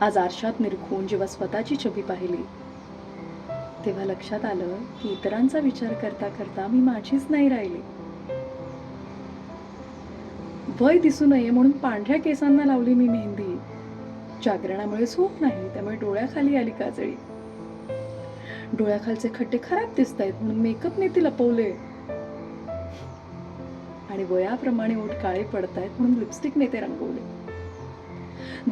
आज आरशात निरखून जेव्हा स्वतःची छबी पाहिली तेव्हा लक्षात आलं की इतरांचा विचार करता करता मी माझीच नाही राहिली. वय दिसू नये म्हणून पांढऱ्या केसांना लावली मी मेहंदी. जागरणामुळे झोप नाही त्यामुळे डोळ्याखाली आली काजळी. डोळ्याखालचे खड्डे खराब दिसत आहेत म्हणून मेकअपने ते लपवले. आणि वयाप्रमाणे ओठ काळे पडतायत म्हणून लिपस्टिकने ते रंगवले.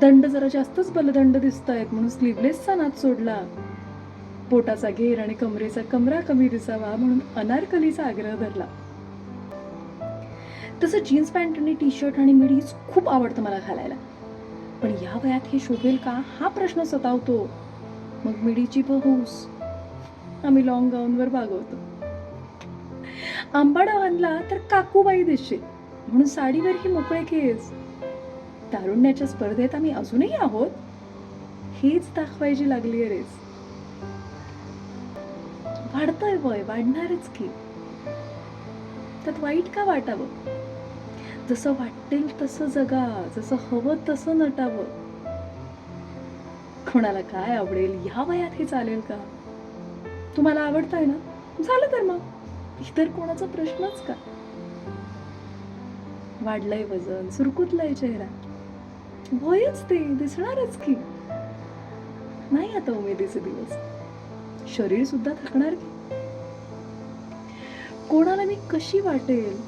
दंड जरा जास्तच बलदंड दिसत आहेत म्हणून स्लीवलेसचा नाच सोडला. पोटाचा घेर आणि कमरेचा कमरा कमी दिसावा म्हणून अनारकलीचा आग्रह धरला. तसं जीन्स पॅन्ट आणि टी शर्ट आणि मिडीज खूप आवडतं मला घालायला. पण या वयात हे शोभेल का? हा प्रश्न सतावतो. मग मिडीची बहूस. आम्ही लॉंग गाऊनवर भागवतो आंबाडा बांधला तर काकूबाई दिसशील. म्हणून साडीवर ही मोकळे केस. तारुण्याच्या स्पर्धेत आम्ही अजूनही आहोत. हेच दाखवायची लागली आहे रेस. वाढतंय वय वाढणारच की. त्यात वाईट का वाटावं? जसं वाटेल तसं जगा जसं हवं तसं नटावं. कोणाला काय आवडेल ह्या वयात हे चालेल का? तुम्हाला आवडतंय ना? झालं तर मग. इतर कोणाचा प्रश्नच का? वाढलंय वजन सुरकुतलाय चेहरा. वयच ते दिसणारच की. नाही आता उमेदीचे दिवस. शरीर सुद्धा थकणार की? कोणाला मी कशी वाटेल?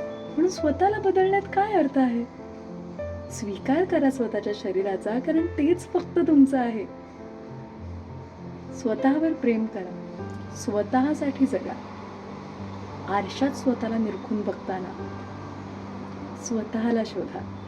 म्हणून स्वतःला बदलण्यात काय अर्थ आहे? स्वीकार करा स्वतःच्या शरीराचा कारण तेच फक्त तुमचं आहे. स्वतःवर प्रेम करा. स्वतःसाठी जगा. आरशात स्वतःला निरखून बघताना. स्वतःला शोधा.